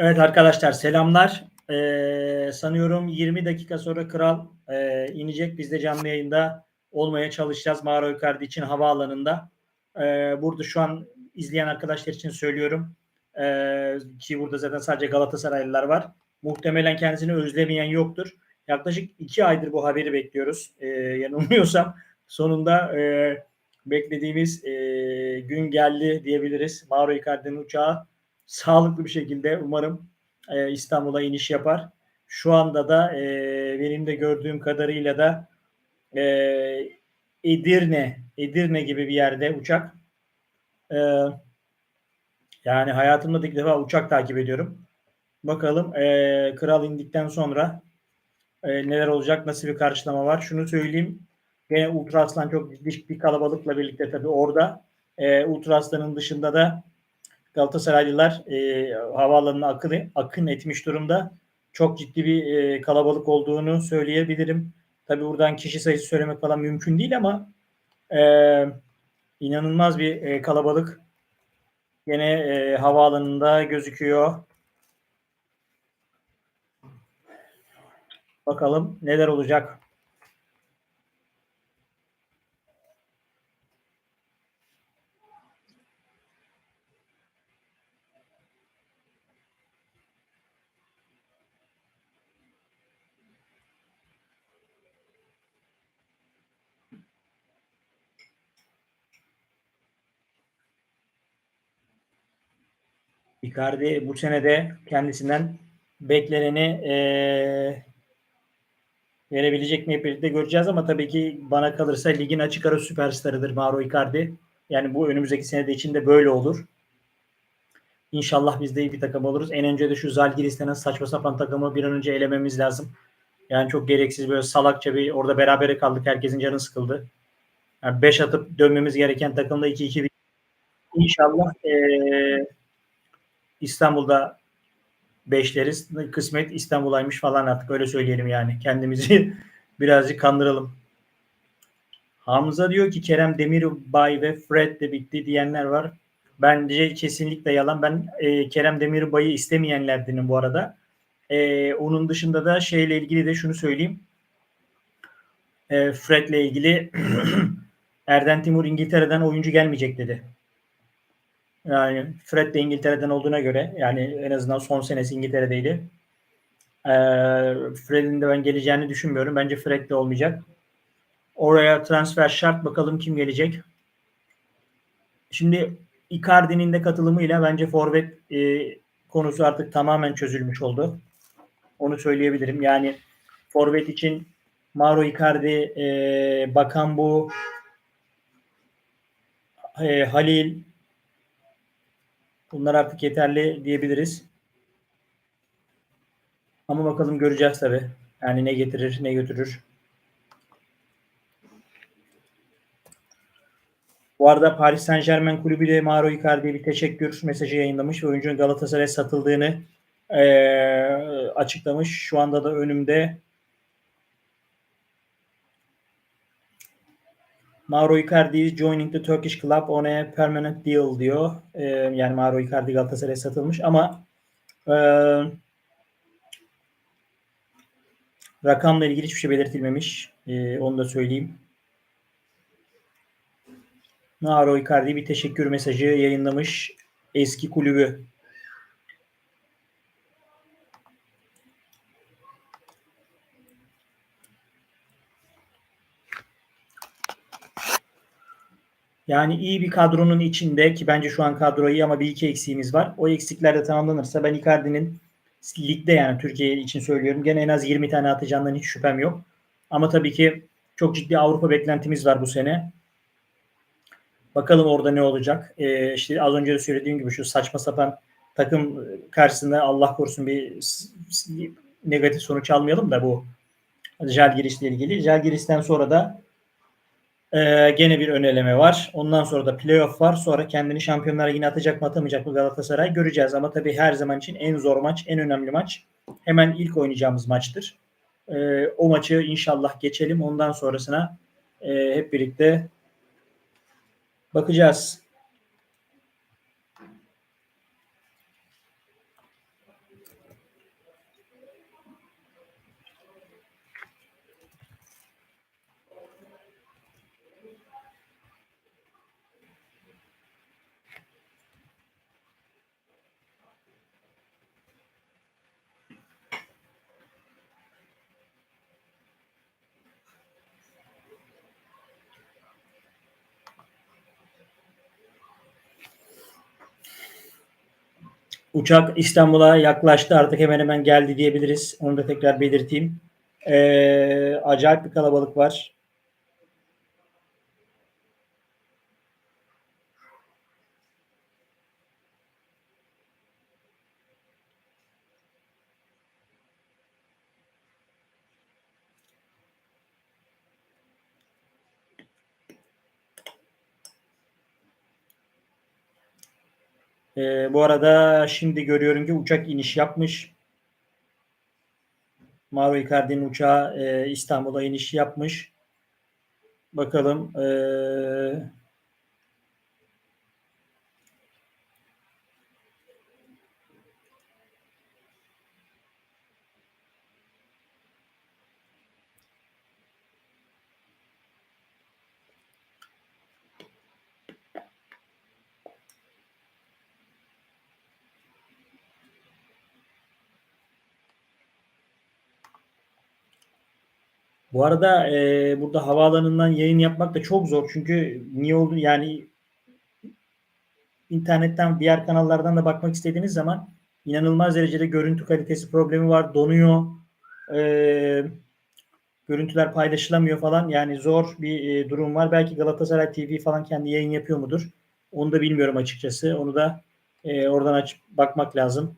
Evet arkadaşlar selamlar. Ee, sanıyorum 20 dakika sonra Kral e, inecek. Biz de canlı yayında olmaya çalışacağız Mauro Icardi için havaalanında. Ee, burada şu an izleyen arkadaşlar için söylüyorum. Ee, ki burada zaten sadece Galatasaraylılar var. Muhtemelen kendisini özlemeyen yoktur. Yaklaşık iki aydır bu haberi bekliyoruz. Ee, yanılmıyorsam sonunda e, beklediğimiz e, gün geldi diyebiliriz. Mauro Icardi'nin uçağı sağlıklı bir şekilde umarım e, İstanbul'a iniş yapar. Şu anda da e, benim de gördüğüm kadarıyla da e, Edirne, Edirne gibi bir yerde uçak. E, yani hayatımda da ilk defa uçak takip ediyorum. Bakalım e, kral indikten sonra e, neler olacak, nasıl bir karşılama var. Şunu söyleyeyim. Gene Ultra Aslan çok ciddi bir kalabalıkla birlikte tabii orada. E, Ultra Aslan'ın dışında da Galatasaraylılar e, havaalanına akın, akın etmiş durumda. Çok ciddi bir e, kalabalık olduğunu söyleyebilirim. Tabi buradan kişi sayısı söylemek falan mümkün değil ama e, inanılmaz bir e, kalabalık yine e, havaalanında gözüküyor. Bakalım neler olacak. Icardi bu senede kendisinden bekleneni e, verebilecek mi birlikte göreceğiz ama tabii ki bana kalırsa ligin açık ara süperstarıdır Mauro Icardi. Yani bu önümüzdeki senede içinde böyle olur. İnşallah biz de iyi bir takım oluruz. En önce de şu Zalgiris'ten saçma sapan takımı bir an önce elememiz lazım. Yani çok gereksiz böyle salakça bir orada berabere kaldık. Herkesin canı sıkıldı. 5 yani beş atıp dönmemiz gereken takımda 2-2 İnşallah ee, İstanbul'da beşleriz. Kısmet İstanbul'aymış falan artık öyle söyleyelim yani. Kendimizi birazcık kandıralım. Hamza diyor ki Kerem Demirbay ve Fred de bitti diyenler var. Bence kesinlikle yalan. Ben e, Kerem Demirbay'ı istemeyenlerdenim bu arada. E, onun dışında da şeyle ilgili de şunu söyleyeyim. E, Fred'le ilgili Erden Timur İngiltere'den oyuncu gelmeyecek dedi. Yani Fred de İngiltere'den olduğuna göre yani en azından son senesi İngiltere'deydi. Ee, Fred'in de ben geleceğini düşünmüyorum. Bence Fred de olmayacak. Oraya transfer şart. Bakalım kim gelecek. Şimdi Icardi'nin de katılımıyla bence forvet e, konusu artık tamamen çözülmüş oldu. Onu söyleyebilirim. Yani forvet için Mauro Icardi, e, Bakan bu, e, Halil, Bunlar artık yeterli diyebiliriz. Ama bakalım göreceğiz tabi. Yani ne getirir ne götürür. Bu arada Paris Saint Germain kulübü de Mauro Icardi'ye bir teşekkür mesajı yayınlamış ve oyuncunun Galatasaray'a satıldığını e, açıklamış. Şu anda da önümde Mauro Icardi is joining the Turkish club on a permanent deal diyor. Ee, yani Mauro Icardi Galatasaray'a satılmış ama e, rakamla ilgili hiçbir şey belirtilmemiş. E, onu da söyleyeyim. Mauro Icardi bir teşekkür mesajı yayınlamış eski kulübü Yani iyi bir kadronun içinde ki bence şu an kadro iyi ama bir iki eksiğimiz var. O eksikler de tamamlanırsa ben Icardi'nin ligde yani Türkiye için söylüyorum gene en az 20 tane atacağından hiç şüphem yok. Ama tabii ki çok ciddi Avrupa beklentimiz var bu sene. Bakalım orada ne olacak. Ee, işte az önce de söylediğim gibi şu saçma sapan takım karşısında Allah korusun bir negatif sonuç almayalım da bu Jalgiris'le ilgili. Jalgiris'ten sonra da ee, gene bir öneleme var. Ondan sonra da playoff var. Sonra kendini şampiyonlara yine atacak mı atamayacak mı Galatasaray göreceğiz. Ama tabii her zaman için en zor maç, en önemli maç hemen ilk oynayacağımız maçtır. Ee, o maçı inşallah geçelim. Ondan sonrasına e, hep birlikte bakacağız. Uçak İstanbul'a yaklaştı artık hemen hemen geldi diyebiliriz. Onu da tekrar belirteyim. Ee, acayip bir kalabalık var. Ee, bu arada şimdi görüyorum ki uçak iniş yapmış. Mauro Icardi'nin uçağı e, İstanbul'a iniş yapmış. Bakalım. E, Bu arada e, burada havaalanından yayın yapmak da çok zor. Çünkü niye oldu yani internetten diğer kanallardan da bakmak istediğiniz zaman inanılmaz derecede görüntü kalitesi problemi var. Donuyor. E, görüntüler paylaşılamıyor falan. Yani zor bir e, durum var. Belki Galatasaray TV falan kendi yayın yapıyor mudur? Onu da bilmiyorum açıkçası. Onu da e, oradan açıp bakmak lazım.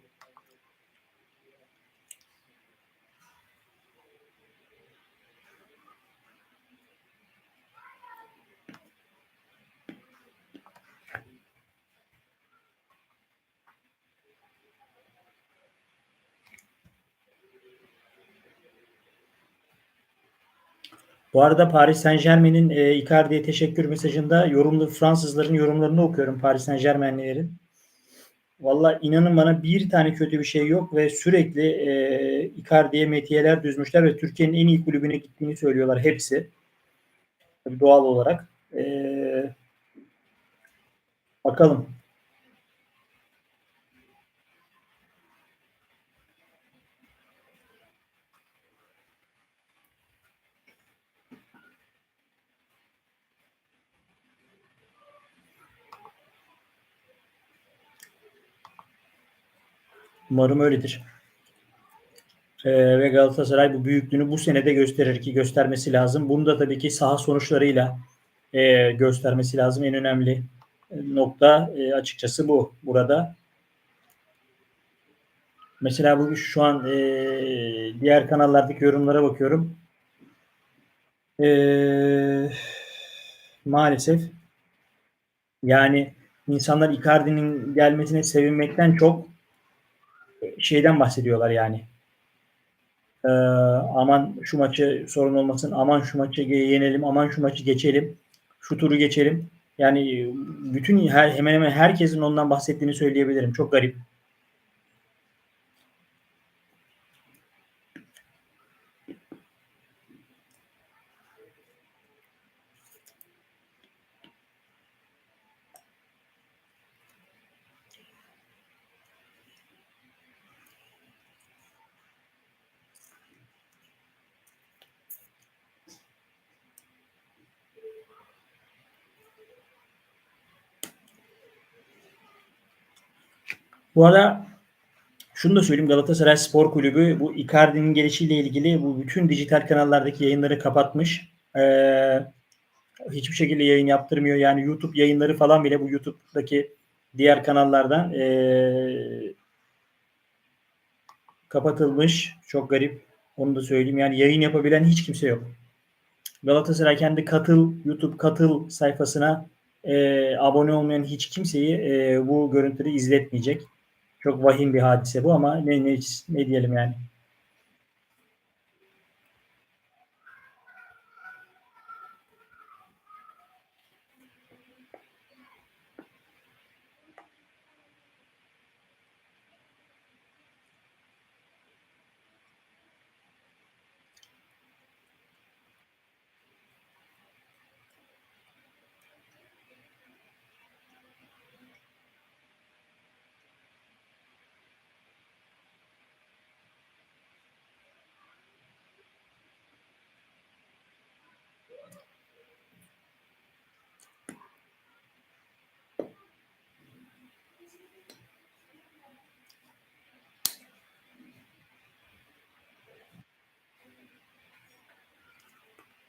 Bu arada Paris Saint Germain'in e, Icardi'ye teşekkür mesajında yorumlu Fransızların yorumlarını okuyorum Paris Saint Germain'lerin. Valla inanın bana bir tane kötü bir şey yok ve sürekli e, Icardi'ye metiyeler düzmüşler ve Türkiye'nin en iyi kulübüne gittiğini söylüyorlar hepsi. Tabii doğal olarak. E, bakalım. Umarım öyledir. Ee, ve Galatasaray bu büyüklüğünü bu senede gösterir ki göstermesi lazım. Bunu da tabii ki saha sonuçlarıyla e, göstermesi lazım. En önemli nokta e, açıkçası bu burada. Mesela bu şu an e, diğer kanallardaki yorumlara bakıyorum. E, maalesef yani insanlar Icardi'nin gelmesine sevinmekten çok şeyden bahsediyorlar yani. Ee, aman şu maçı sorun olmasın, aman şu maçı yenelim, aman şu maçı geçelim, şu turu geçelim. Yani bütün her, hemen hemen herkesin ondan bahsettiğini söyleyebilirim. Çok garip. Bu arada şunu da söyleyeyim Galatasaray Spor Kulübü bu Icardi'nin gelişiyle ilgili bu bütün dijital kanallardaki yayınları kapatmış. Ee, hiçbir şekilde yayın yaptırmıyor. Yani YouTube yayınları falan bile bu YouTube'daki diğer kanallardan ee, kapatılmış. Çok garip. Onu da söyleyeyim. Yani yayın yapabilen hiç kimse yok. Galatasaray kendi katıl YouTube katıl sayfasına e, abone olmayan hiç kimseyi e, bu görüntüleri izletmeyecek. Çok vahim bir hadise bu ama ne, ne, ne diyelim yani.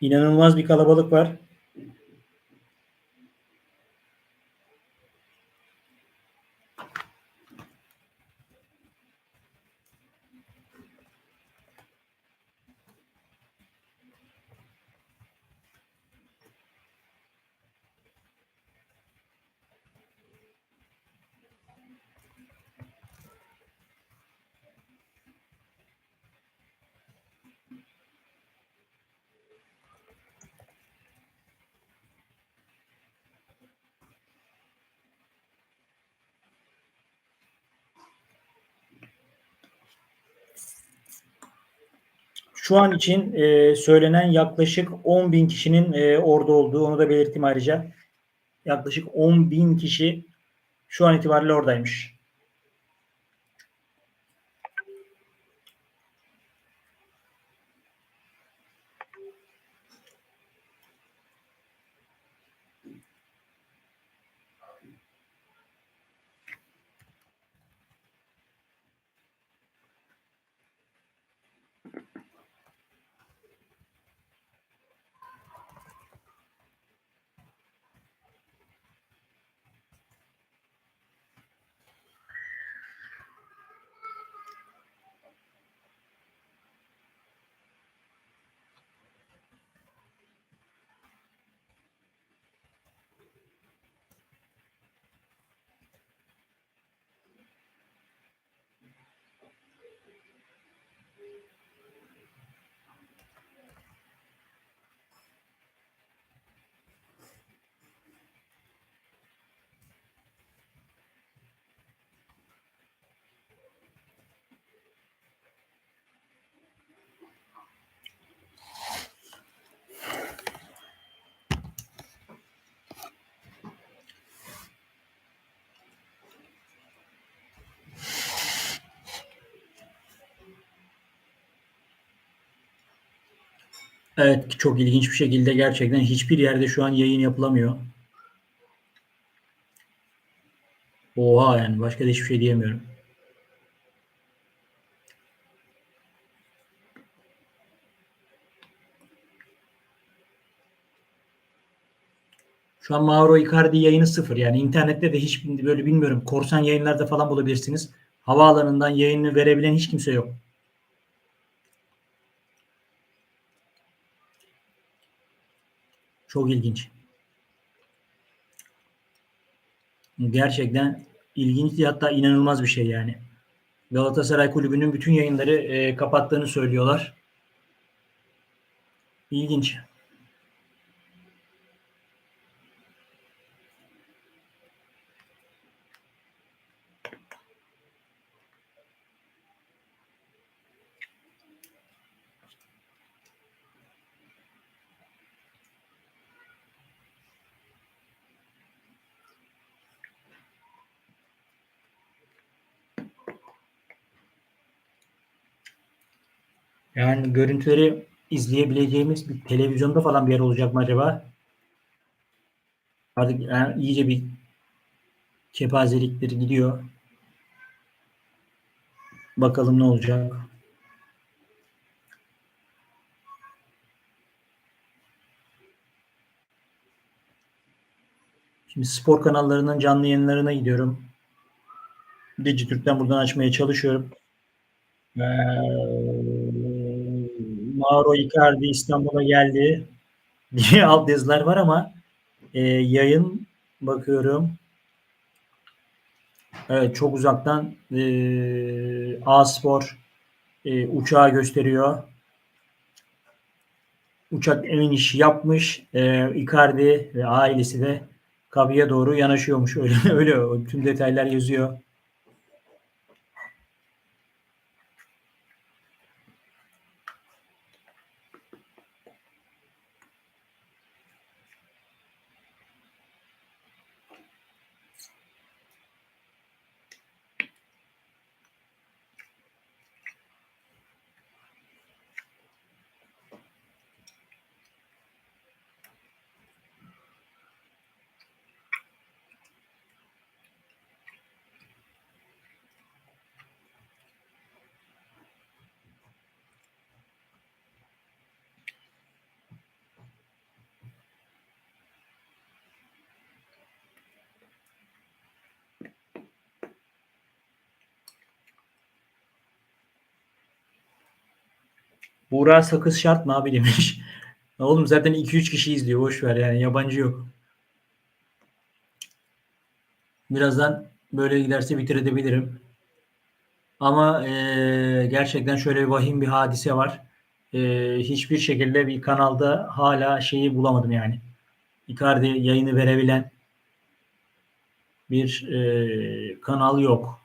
İnanılmaz bir kalabalık var. Şu an için e, söylenen yaklaşık 10 bin kişinin e, orada olduğu onu da belirteyim ayrıca. Yaklaşık 10 bin kişi şu an itibariyle oradaymış. Evet çok ilginç bir şekilde gerçekten hiçbir yerde şu an yayın yapılamıyor. Oha yani başka da hiçbir şey diyemiyorum. Şu an Mauro Icardi yayını sıfır. Yani internette de hiç böyle bilmiyorum korsan yayınlarda falan bulabilirsiniz. Havaalanından yayını verebilen hiç kimse yok. Çok ilginç. Gerçekten ilginç hatta inanılmaz bir şey yani. Galatasaray Kulübü'nün bütün yayınları e, kapattığını söylüyorlar. İlginç. Yani görüntüleri izleyebileceğimiz bir televizyonda falan bir yer olacak mı acaba? Artık yani iyice bir kepazelikleri gidiyor. Bakalım ne olacak. Şimdi spor kanallarının canlı yayınlarına gidiyorum. Dijitürk'ten buradan açmaya çalışıyorum. Ee, Mauro Icardi İstanbul'a geldi diye alt yazılar var ama e, yayın bakıyorum. Evet çok uzaktan e, A-Spor e, uçağı gösteriyor. Uçak emin iş yapmış. E, Icardi ve ailesi de Kabi'ye doğru yanaşıyormuş. Öyle öyle tüm detaylar yazıyor. Buğra sakız şart mı abi demiş. Oğlum zaten 2-3 kişi izliyor. Boş ver yani. Yabancı yok. Birazdan böyle giderse bitirebilirim. Ama e, gerçekten şöyle bir vahim bir hadise var. E, hiçbir şekilde bir kanalda hala şeyi bulamadım yani. Icardi yayını verebilen bir e, kanal yok.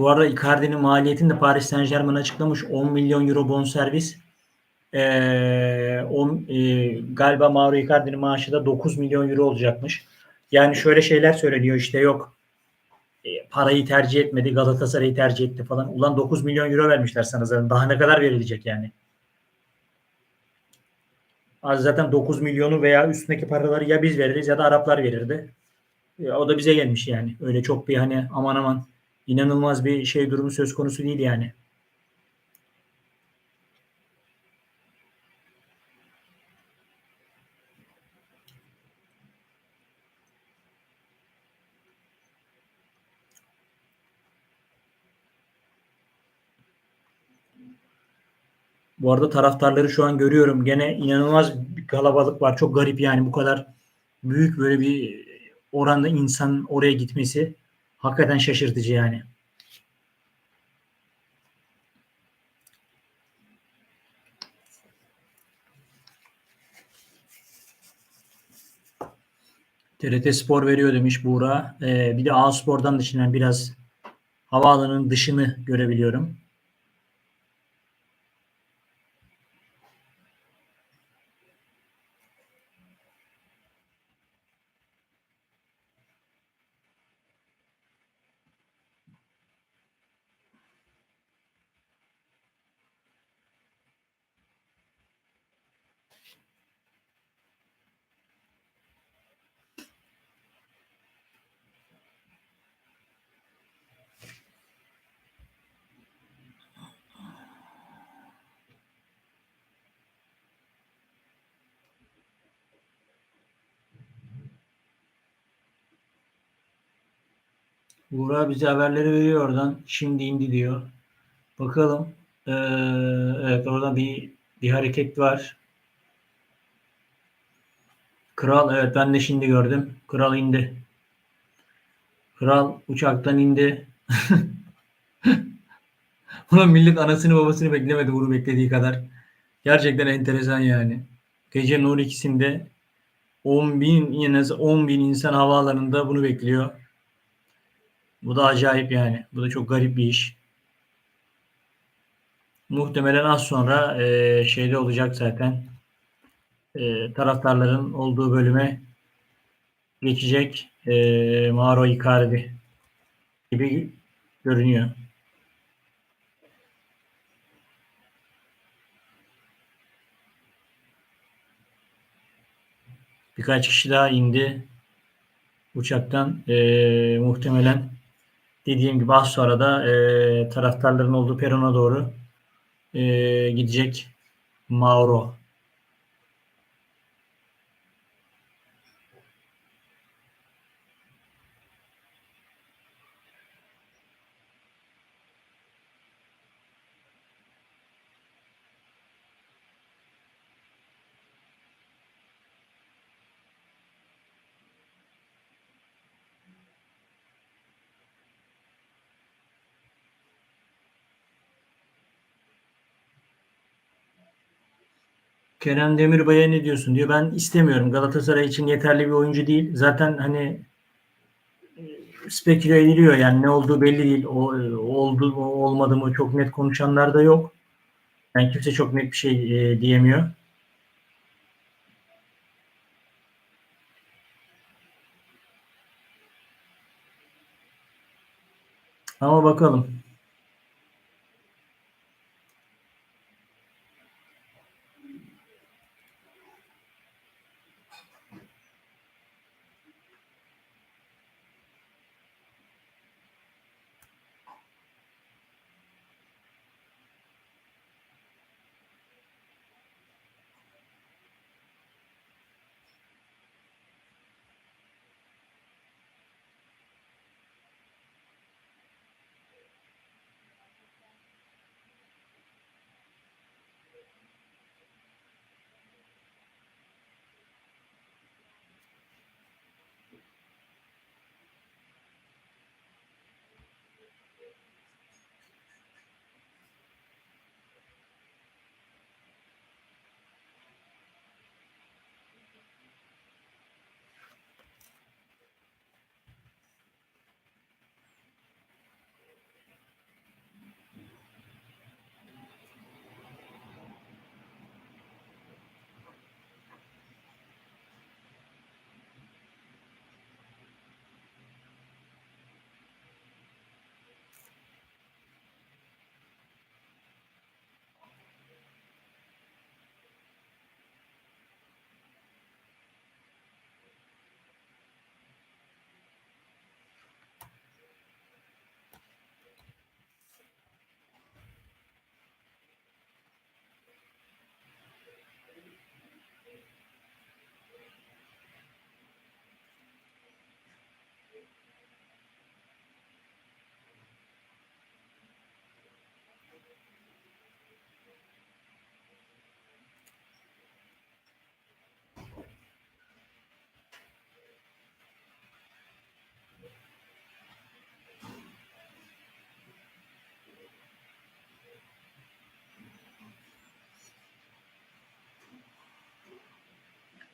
Bu arada Icardi'nin maliyetini de Paris Saint Germain açıklamış. 10 milyon euro bonservis. Ee, on, e, galiba Mauro Icardi'nin maaşı da 9 milyon euro olacakmış. Yani şöyle şeyler söyleniyor işte yok e, parayı tercih etmedi Galatasaray'ı tercih etti falan. Ulan 9 milyon euro vermişler sana zaten. Daha ne kadar verilecek yani? Az zaten 9 milyonu veya üstündeki paraları ya biz veririz ya da Araplar verirdi. E, o da bize gelmiş yani. Öyle çok bir hani aman aman inanılmaz bir şey durumu söz konusu değil yani. Bu arada taraftarları şu an görüyorum. Gene inanılmaz bir kalabalık var. Çok garip yani bu kadar büyük böyle bir oranda insan oraya gitmesi hakikaten şaşırtıcı yani. TRT Spor veriyor demiş Buğra. Ee, bir de A Spor'dan dışından biraz havaalanının dışını görebiliyorum. Buğra bize haberleri veriyor oradan. Şimdi indi diyor. Bakalım. Ee, evet orada bir bir hareket var. Kral evet ben de şimdi gördüm. Kral indi. Kral uçaktan indi. Ulan millet anasını babasını beklemedi bunu beklediği kadar. Gerçekten enteresan yani. Gecenin 12'sinde 10 bin, yine 10 bin insan havaalanında bunu bekliyor. Bu da acayip yani. Bu da çok garip bir iş. Muhtemelen az sonra e, şeyde olacak zaten. E, taraftarların olduğu bölüme geçecek e, Mauro Icardi gibi görünüyor. Birkaç kişi daha indi uçaktan. E, muhtemelen dediğim gibi az sonra da e, taraftarların olduğu perona doğru e, gidecek Mauro. Kerem Demirbay'a ne diyorsun diyor. Ben istemiyorum. Galatasaray için yeterli bir oyuncu değil. Zaten hani e, speküle ediliyor yani ne olduğu belli değil. O, e, oldu mu olmadı mı çok net konuşanlar da yok. Yani kimse çok net bir şey e, diyemiyor. Ama bakalım.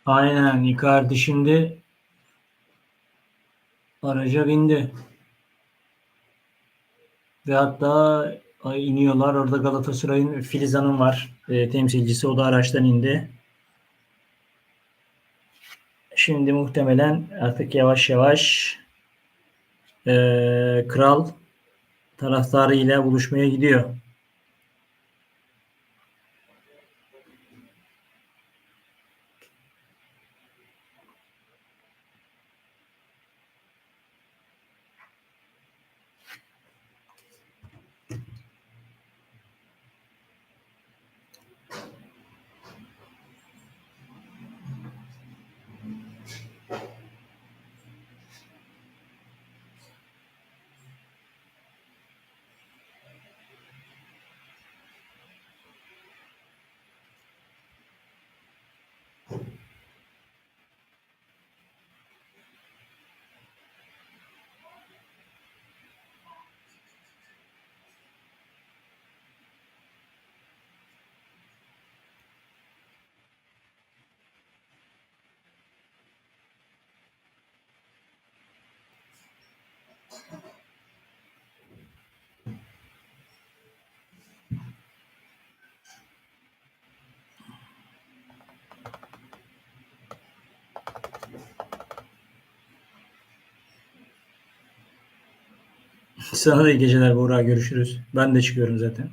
Aynen Icardi şimdi araca bindi. Ve hatta iniyorlar. Orada Galatasaray'ın Filiz Hanım var. e, temsilcisi. O da araçtan indi. Şimdi muhtemelen artık yavaş yavaş e, kral taraftarıyla buluşmaya gidiyor. Sana da iyi geceler Buğra. Görüşürüz. Ben de çıkıyorum zaten.